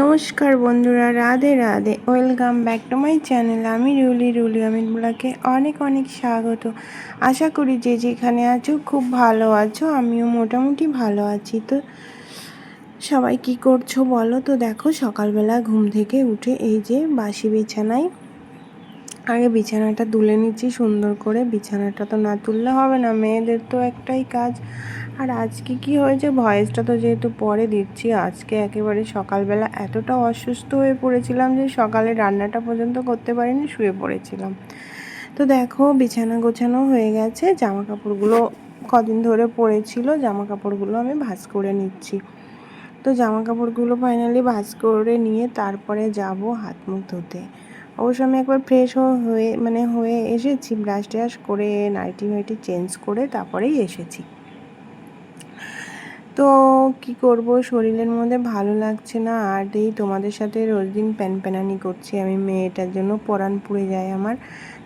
নমস্কার বন্ধুরা, Radhe Radhe. Welcome back to my channel আমি রুলি রুলি অমিত ব্লাকে অনেক অনেক স্বাগত। আশা করি যে যেখানে আছো খুব ভালো আছো, আমিও মোটামুটি ভালো আছি। তো সবাই কি করছ বলো? তো দেখো, সকালবেলা ঘুম থেকে উঠে এই যে বাসি বিছানায়, আগে বিছানাটা তুলে নিচ্ছি সুন্দর করে। বিছানাটা তো না তুললে হবে না, মেয়েদের তো একটাই কাজ। আর আজকে কি হয়েছে? ভয়েসটা তো যেহেতু পরে দিচ্ছি, আজকে একেবারে সকালবেলা এতটা অসুস্থ হয়ে পড়েছিলাম যে সকালে রান্নাটা পর্যন্ত করতে পারিনি, শুয়ে পড়েছিলাম। তো দেখো, বিছানা গোছানো হয়ে গেছে জামা কাপড়গুলো কদিন ধরে পড়েছিল জামা কাপড়গুলো আমি ভাজ করে নিচ্ছি। তো জামা কাপড়গুলো ফাইনালি ভাজ করে নিয়ে তারপরে যাব হাত মুখ ধুতে। অবশ্য আমি একবার ফ্রেশ হয়ে মানে হয়ে এসেছি ব্রাশ ট্রাশ করে নাইটি ফাইটি চেঞ্জ করে তারপরেই এসেছি। তো কি করব? শরীরের মধ্যে ভালো লাগছে না। আর এই তোমাদের সাথে রোজ দিন প্যানপ্যানানি করছি। আমি মেয়েটার জন্য পরাণ পুড়ে যায় আমার।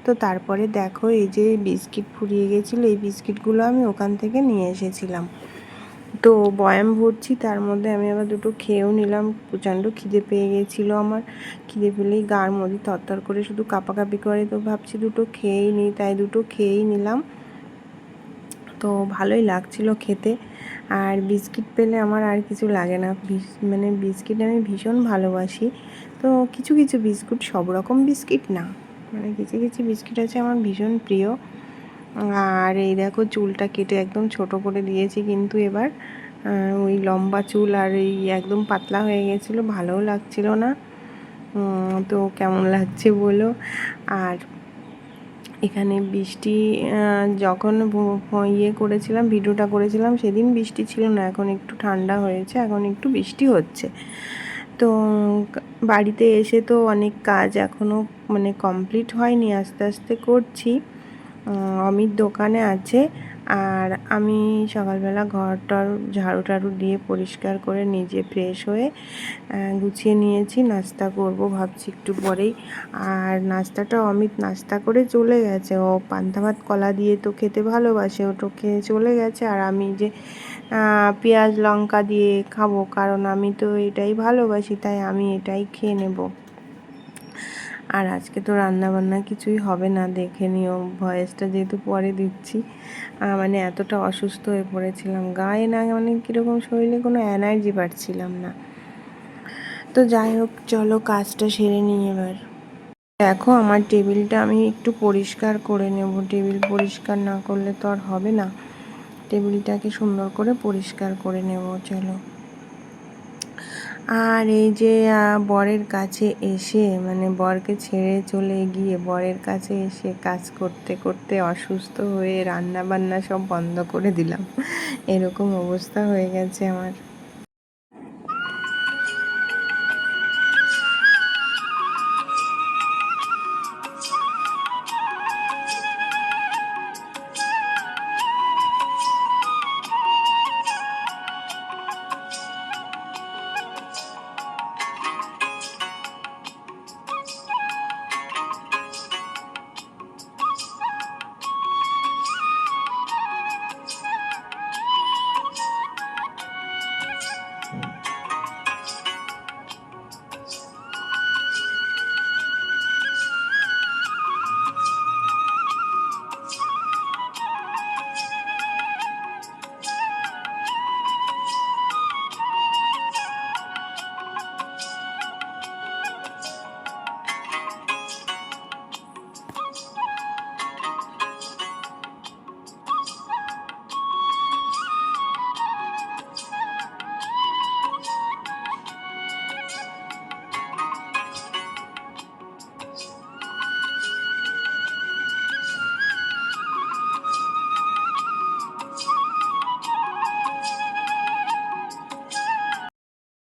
তো তারপরে দেখো, এই যে বিস্কিট ফুরিয়ে গেছিল, এই বিস্কিটগুলো আমি ওখান থেকে নিয়ে এসেছিলাম। তো বয়াম ভরছি, তার মধ্যে আমি আবার দুটো খেয়েও নিলাম। প্রচণ্ড খিদে পেয়ে গেছিল আমার। খিদে পেলেই গার মধ্যে তরতর করে শুধু কাপাকাপি করে। তো ভাবছি দুটো খেয়েই নিই, তাই দুটো খেয়েই নিলাম। তো ভালোই লাগছিল খেতে। আর বিস্কিট পেলে আমার আর কিছু লাগে না। মানে বিস্কিট আমি ভীষণ ভালোবাসি। তো কিছু কিছু বিস্কুট, সব রকম বিস্কিট না। মানে কিছু কিছু বিস্কিট আছে আমার ভীষণ প্রিয়। আর এই দেখো চুলটা কেটে একদম ছোট করে দিয়েছি কিন্তু এবার ওই লম্বা চুল আর এই একদম পাতলা হয়ে গেছিল, ভালোও লাগছিল না। তো কেমন লাগছে বলো? আর এখানে বৃষ্টি যখন ইয়ে করেছিলাম, ভিডিওটা করেছিলাম, সেদিন বৃষ্টি ছিল না। এখন একটু ঠান্ডা হয়েছে, এখন একটু বৃষ্টি হচ্ছে। তো, বাড়িতে এসে তো অনেক কাজ এখনও মানে কমপ্লিট হয়নি, আস্তে আস্তে করছি। অমিত দোকানে আছে। আর আমি সকালবেলা ঘরটার ঝাড়ু টাড়ু দিয়ে পরিষ্কার করে নিজে ফ্রেশ হয়ে গুছিয়ে নিয়েছি। নাস্তা করব ভাবছি একটু পরেই। আর নাস্তাটা অমিত নাস্তা করে চলে গেছে। ও পান্তা ভাত, কলা দিয়ে তো খেতে ভালোবাসে। ওটো খেয়ে চলে গেছে। আর আমি যে পেঁয়াজ, লঙ্কা দিয়ে খাব, কারণ আমি তো এটাই ভালোবাসি, তাই আমি এটাই খেয়ে নেব। আর আজকে তো রান্না বান্না কিছুই হবে না, দেখে নিও। ভয়েসটা যেহেতু পরে দিচ্ছি মানে এতটা অসুস্থ হয়ে পড়েছিলাম। গায়ে না মানে কীরকম শরীরে কোনো এনার্জি পাচ্ছিলাম না। তো যাই হোক, চলো কাজটা সেরে নিই এবার। দেখো, আমার টেবিলটা আমি একটু পরিষ্কার করে নেব। টেবিল পরিষ্কার না করলে তো আর হবে না। টেবিলটাকে সুন্দর করে পরিষ্কার করে নেব, চলো। আর এই যে বরের কাছে এসে মানে বরকে ছেড়ে চলে গিয়ে বরের কাছে এসে কাজ করতে করতে অসুস্থ হয়ে রান্না বান্না সব বন্ধ করে দিলাম। এরকম অবস্থা হয়ে গেছে আমার।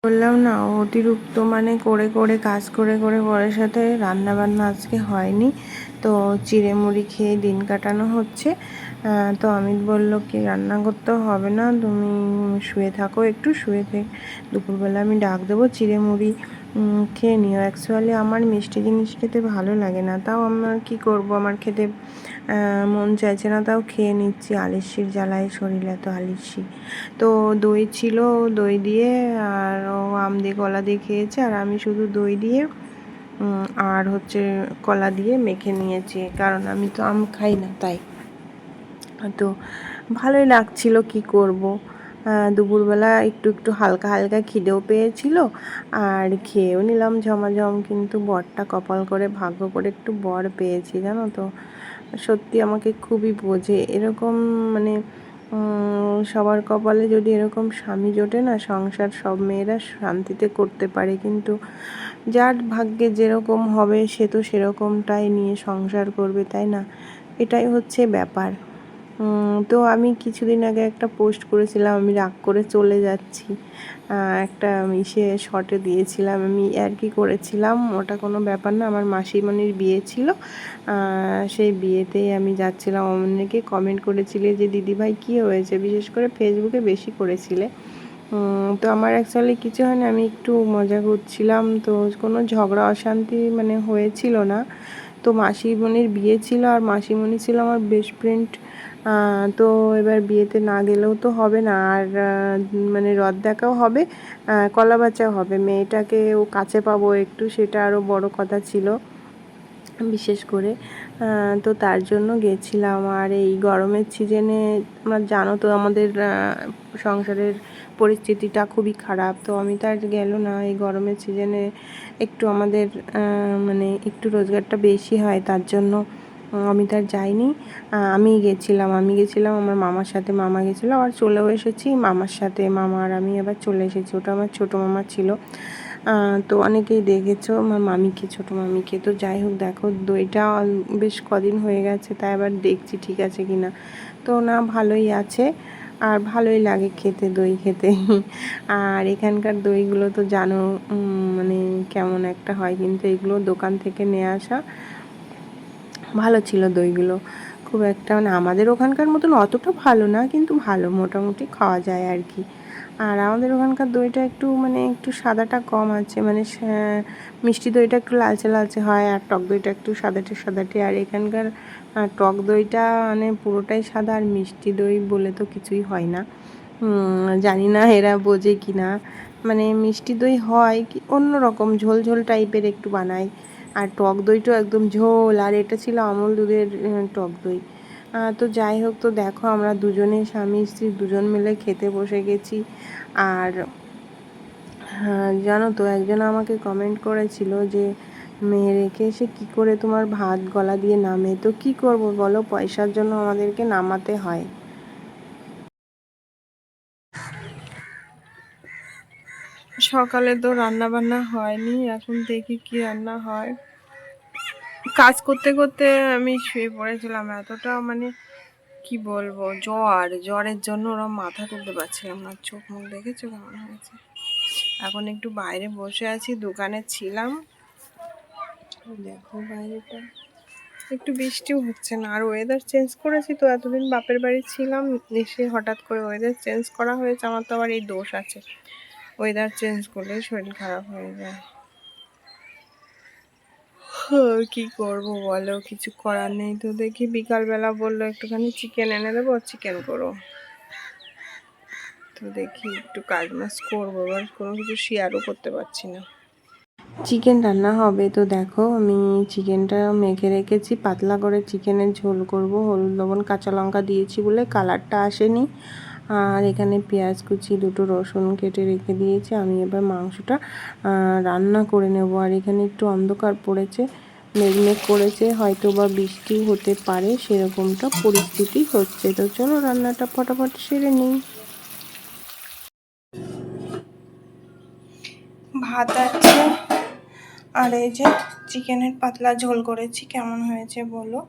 বললাম, না, অতিরিক্ত মানে করে করে, কাজ করে করে পরের সাথে রান্না বান্না আজকে হয়নি। তো চিড়ে মুড়ি খেয়ে দিন কাটানো হচ্ছে। তো অমিত বলল কি রান্না করতে হবে না, তুমি শুয়ে থাকো, একটু শুয়ে থেকে দুপুরবেলা আমি ডাক দেবো চিড়ে মুড়ি খেয়ে নিও। অ্যাকচুয়ালি আমার মিষ্টি জিনিস খেতে ভালো লাগে না। তাও আমার কি করব? আমার খেতে মন চাইছে না, তাও খেয়ে নিচ্ছি। আলিশির জ্বালায় শরীর এত আলিশি। তো দই ছিল, দই দিয়ে, আর ও আম দিয়ে, কলা দিয়ে খেয়েছে, আর আমি শুধু দই দিয়ে আর হচ্ছে কলা দিয়ে মেখে নিয়েছি, কারণ আমি তো আম খাই না, তাই। তো ভালোই লাগছিল কি করব। দুপুরবেলা একটু একটু হালকা হালকা খিদেও পেয়েছিল, আর খেয়েও নিলাম ঝমাঝম, কিন্তু বরটা কপাল করে, ভাগ্য করে একটু বর পেয়েছি, জানো তো। সত্যি আমাকে খুবই বোঝে, এরকম মানে সবার কপালে যদি এরকম স্বামী জোটে না, সংসার সব মেয়েরা শান্তিতে করতে পারে। কিন্তু যার ভাগ্যে যেরকম হবে, সে তো সেরকমটাই নিয়ে সংসার করবে, তাই না? এটাই হচ্ছে ব্যাপার। তো আমি কিছুদিন আগে একটা পোস্ট করেছিলাম, আমি রাগ করে চলে যাচ্ছি। একটা ইসে শর্টে দিয়েছিলাম, আমি আর কি করেছিলাম। ওটা কোনো ব্যাপার না, আমার মাসিমণির বিয়ে ছিল। সেই বিয়েতেই আমি যাচ্ছিলাম। অনেকে কমেন্ট করেছিলে যে, দিদিভাই, কী হয়েছে? বিশেষ করে ফেসবুকে বেশি করেছিলে। তো আমার অ্যাকচুয়ালি কিছু হয়নি, আমি একটু মজা করছিলাম। তো কোনো ঝগড়া, অশান্তি মানে হয়েছিল না। তো মাসিমণির বিয়ে ছিল আর মাসিমণি ছিল আমার বেস্ট ফ্রেন্ড তো এবার বিয়েতে না গেলেও তো হবে না আর মানে রদ দেখাও হবে কলা বাচাও হবে। মেয়েটাকে ও কাছে পাবো একটু, সেটা আরও বড় কথা ছিল। বিশেষ করে তো তার জন্য গেছিলাম। আর এই গরমের সিজনে, তোমরা জানো তো, আমাদের সংসারের পরিস্থিতিটা খুবই খারাপ। তো আমি তো আর গেল না। এই গরমের সিজনে একটু আমাদের মানে একটু রোজগারটা বেশি হয়, তার জন্য আমি তো আর যাইনি। আমি গেছিলাম আমি গেছিলাম আমার মামার সাথে, মামা গেছিল আর চলেও এসেছি। মামার সাথে, মামা আর আমি আবার চলে এসেছি। ওটা আমার ছোটো মামা ছিল। তো অনেকেই দেখেছ, আমার মামিকে, ছোটো মামিকে। তো যাই হোক, দেখো দইটা বেশ কদিন হয়ে গেছে, তাই আবার দেখছি ঠিক আছে কি না। তো না, ভালোই আছে, আর ভালোই লাগে খেতে, দই খেতে। আর এখানকার দইগুলো তো জানো মানে কেমন একটা হয়, কিন্তু এগুলো দোকান থেকে নিয়ে আসা ভালো ছিল দইগুলো। খুব একটা মানে আমাদের ওখানকার মতন অতটা ভালো না, কিন্তু ভালো, মোটামুটি খাওয়া যায় আর কি। আর আমাদের ওখানকার দইটা একটু মানে একটু সাদাটা কম আছে মানে মিষ্টি দইটা একটু লালচে লালচে হয় আর টক দইটা একটু সাদাটে সাদাটে। আর এখানকার টক দইটা মানে পুরোটাই সাদা আর মিষ্টি দই বলে তো কিছুই হয় না। জানি না এরা বোঝে কি না মানে মিষ্টি দই হয় কি অন্য রকম ঝোল ঝোল টাইপের একটু বানায়। আর টক দইটাও একদম ঝোল, আর এটা ছিল আমল দুধের টক দই। তো যাই হোক তো দেখো আমরা দুজনে স্বামী স্ত্রী দুজন মিলে খেতে বসে গেছি। আর হ্যাঁ, জানো তো একজন আমাকে কমেন্ট করেছিল যে মেয়ে রেখে এসে কী করে তোমার ভাত গলা দিয়ে নামে? তো কি করব বলো? পয়সার জন্য আমাদেরকে নামাতে হয়। সকালে তো রান্না বান্না হয়নি এখন দেখি কি রান্না হয়। কাজ করতে করতে আমি শুয়ে পড়েছিলাম এতটা মানে কি বলব, জ্বর। জ্বরের জন্য ওরা মাথা তুলতে পারছিলাম না, চোখ মুখ দেখেছ কেমন হয়েছে? এখন একটু বাইরে বসে আছি, দোকানে ছিলাম। দেখো বাইরেটা। একটু বৃষ্টিও হচ্ছে না, আর ওয়েদার চেঞ্জ করেছি তো, এতদিন বাপের বাড়ি ছিলাম, এসে হঠাৎ করে ওয়েদার চেঞ্জ করা হয়েছে, আমার তো আবার এই দোষ আছে। ওয়েদার চেঞ্জ করলে শরীর খারাপ হয়ে যায়। কি করব বলো? কিছু করার নেই তো। দেখি বিকালবেলা বলল একটুখানি চিকেন এনে দেবো চিকেন করো। তো দেখি একটু কাজ মাস করব, এবার কোনো কিছু শেয়ারও করতে পারছি না। চিকেন রান্না হবে তো দেখো, আমি চিকেনটা মেখে রেখেছি, পাতলা করে চিকেনের ঝোল করব। হলুদ, লবণ, কাঁচা লঙ্কা দিয়েছি বলে কালারটা আসেনি। আর এখানে পেঁয়াজ কুচি, দুটো রসুন কেটে রেখে দিয়েছি। আমি এবার মাংসটা রান্না করে নেব। আর এখানে একটু অন্ধকার পড়েছে, মেঘমেঘ করেছে হয়তো বা বৃষ্টি হতে পারে, সেরকমটা পরিস্থিতি হচ্ছে। তো চলো রান্নাটা ফটাফট সেরে নিই। ভাত আছে, আর এই যে চিকেনের পাতলা ঝোল করেছি, কেমন হয়েছে বলো?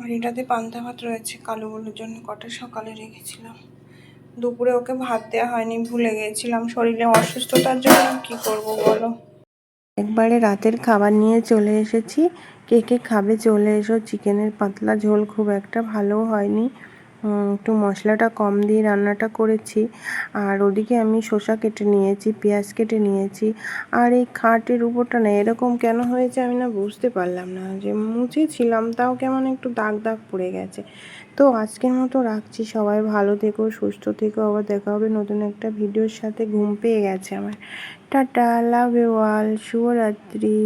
আর এটাতে পান্তা ভাত রয়েছে, কালো বলুর জন্য, কটা সকালে রেখেছিলাম। দুপুরে ওকে ভাত দেওয়া হয়নি, ভুলে গিয়েছিলাম। শরীরে অসুস্থতার জন্য কি করব বলো? একবারে রাতের খাবার নিয়ে চলে এসেছি। কে কে খাবে চলে এসো। চিকেনের পাতলা ঝোল খুব একটা ভালো হয়নি। একটু মশলাটা কম দিয়ে রান্নাটা করেছি। আর ওদিকে আমি শসা কেটে নিয়েছি, পেঁয়াজ কেটে নিয়েছি। আর এই খাটের উপরটা না, এরকম কেন হয়েছে আমি না বুঝতে পারলাম না। যে মুছেছিলাম, তাও কেমন একটু দাগ দাগ পড়ে গেছে। তো আজকের মতো রাখছি। সবাই ভালো থেকো, সুস্থ থেকো। আবার দেখা হবে নতুন একটা ভিডিওর সাথে। ঘুম পেয়ে গেছে আমার। টাটা লাভ ইউ অল শুভরাত্রি।